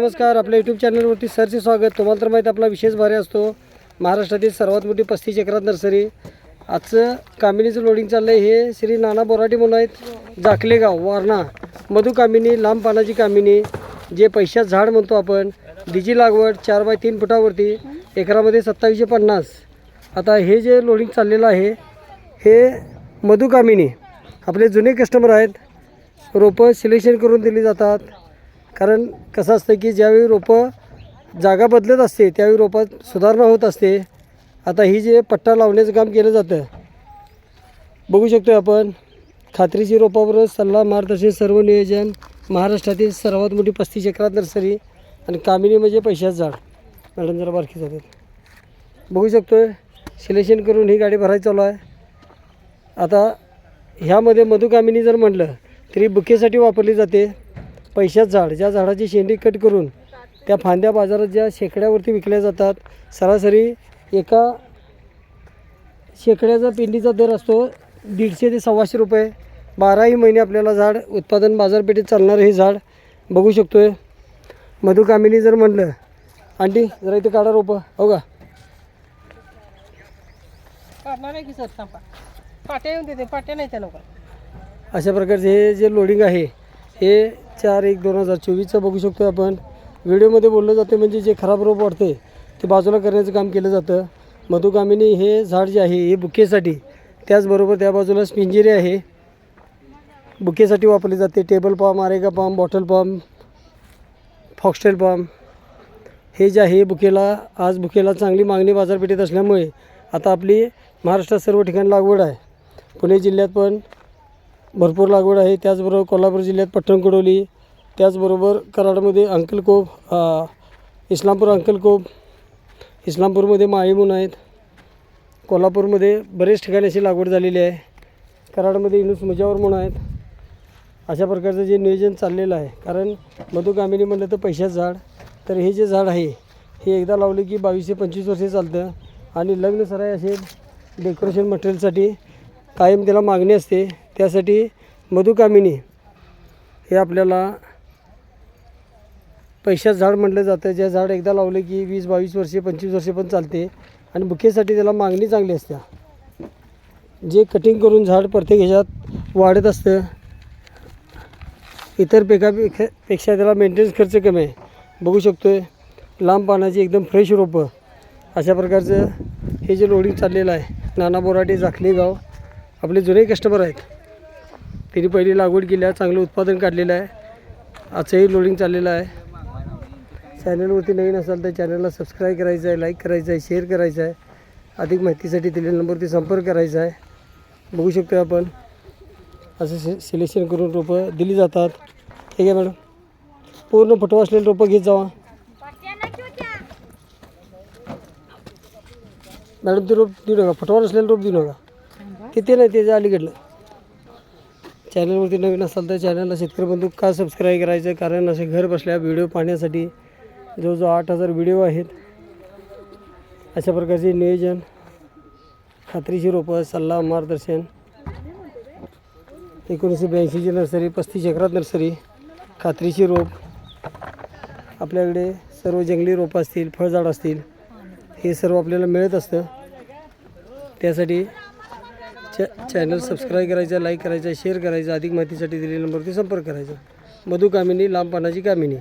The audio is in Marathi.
नमस्कार आपल्या यूट्यूब चॅनलवरती सरचे स्वागत. तुम्हाला तर माहीत आपला विशेष भारी असतो. महाराष्ट्रातील सर्वात मोठी पस्तीस एकरात नर्सरी. आजचं कामिनीचं लोडिंग चाललं आहे हे श्री नाना बोराटे म्हणून आहेत. जाखलेगाव वारणा. मधु कामिनी लांब पानाची कामिनी. जे पैशात झाड म्हणतो आपण डिजी लागवड चार बाय तीन फुटावरती एकरामध्ये सत्तावीसशे पन्नास. आता हे जे लोडिंग चाललेलं आहे हे मधुकामिनी आपले जुने कस्टमर आहेत. रोपं सिलेक्शन करून दिली जातात. कारण कसं असतं की ज्यावेळी रोपं जागा बदलत असते त्यावेळी रोपात सुधारणा होत असते. आता ही जे पट्टा लावण्याचं काम केलं जातं बघू शकतो आपण खात्रीची रोपाबरोबर सल्ला मार्गदर्शन सर्व नियोजन महाराष्ट्रातील सर्वात मोठी पस्तीस एकरात नर्सरी आणि कामिनी म्हणजे पैशाच झाड. मॅडम जरा बारकी जातात बघू शकतो सिलेक्शन करून ही गाडी भरायची चालू आहे. आता ह्यामध्ये मधुकामिनी जर म्हटलं तरी बुकेसाठी वापरली जाते. पैशात झाड ज्या झाडाची शेंडी कट करून त्या फांद्या बाजारात ज्या शेकड्यावरती विकल्या जातात सरासरी एका शेकड्याचा पिंडीचा दर असतो दीडशे ते सव्वाशे रुपये. बाराही महिने आपल्याला झाड उत्पादन बाजारपेठेत चालणारं हे झाड बघू शकतो आहे मधुकामिनी जर म्हटलं आंटी जरा इथे काढा रोपं हो का? अशा प्रकारचे हे जे लोडिंग आहे हे चार एक दोन हजार चोवीसचं बघू शकतो आपण. व्हिडिओमध्ये बोललं जातं म्हणजे जे खराब रोप वाटते ते बाजूला करण्याचं काम केलं जातं. मधुकामिनी हे झाड जे आहे हे बुकेसाठी त्याचबरोबर त्या बाजूला स्पिंजिरी आहे. बुकेसाठी वापरली जाते. Table palm areca palm bottle palm foxtail palm. हे जे आहे बुकेला आज बुकेला चांगली मागणी बाजारपेठेत असल्यामुळे आता आपली महाराष्ट्रात सर्व ठिकाणी लागवड आहे. पुणे जिल्ह्यात पण भरपूर लागवड आहे. त्याचबरोबर कोल्हापूर जिल्ह्यात पट्टणकडोली त्याचबरोबर कराडमध्ये अंकलकोप इस्लामपूर अंकलकोप इस्लामपूरमध्ये माळी म्हणून आहेत. कोल्हापूरमध्ये बरेच ठिकाणी अशी लागवड झालेली आहे. कराडमध्ये इनुस मुजावर म्हणून आहेत. अशा प्रकारचं जे नियोजन चाललेलं आहे. कारण मधुकामिनी म्हटलं तर पैशाचं झाड. तर हे जे झाड आहे हे एकदा लावले की बावीस ते पंचवीस वर्षे चालतं. आणि लग्न सराय असेल डेकोरेशन मटेरियलसाठी कायम त्याला मागणी असते. त्यासाठी मधुकामिनी हे आपल्याला पैशाचं झाड म्हटलं जातं. जे झाड एकदा लावले की वीस बावीस वर्षे पंचवीस वर्षे पण चालते. आणि बुकेसाठी त्याला मागणी चांगली असते. जे कटिंग करून झाड प्रत्येक ह्याच्यात वाढत असतं इतर पिकापेक्षा पेक्षा त्याला मेंटेनन्स खर्च कमी आहे. बघू शकतो आहे लांब पानाची एकदम फ्रेश रोपं. अशा प्रकारचं हे जे लोडिंग चाललेलं आहे नाना बोराटे जाखले गाव आपले जुने कस्टमर आहेत. त्यांनी पहिली लागवड केली आहे चांगलं उत्पादन काढलेलं आहे. आजचंही लोडिंग चाललेलं आहे. चॅनलवरती नवीन असाल तर चॅनलला सबस्क्राईब करायचं आहे लाईक करायचं आहे शेअर करायचं आहे. अधिक माहितीसाठी दिलेल्या नंबरवरती संपर्क करायचा आहे. बघू शकतो आपण. असं से सिलेक्शन करून रोपं दिली जातात. ठीक आहे मॅडम. पूर्ण फटवा असलेले रोपं घेत जावा. मॅडम ते रोप देऊ नका. फटवा असलेलं रोप देऊ नका. तिथे नाही ते अलीकडलं. चॅनलवरती नवीन असाल तर चॅनलला शेतकरी बंधू का सबस्क्राईब करायचं? कारण असे घर बसल्या व्हिडिओ पाहण्यासाठी जवळजवळ आठ हजार व्हिडिओ आहेत. अशा प्रकारचे नियोजन खात्रीशी रोपं सल्ला मार्गदर्शन एकोणीसशे ब्याऐंशीची नर्सरी पस्तीस एकरात नर्सरी खात्रीशी रोप आपल्याकडे सर्व जंगली रोपं असतील फळझाड असतील हे सर्व आपल्याला मिळत असतं. त्यासाठी चॅ चॅनल सबस्क्राईब करायचा लाईक करायचा शेअर करायचा अधिक माहितीसाठी दिलेल्या नंबरवरती संपर्क करायचा. मधुकामिनी कामिनी कामिनी.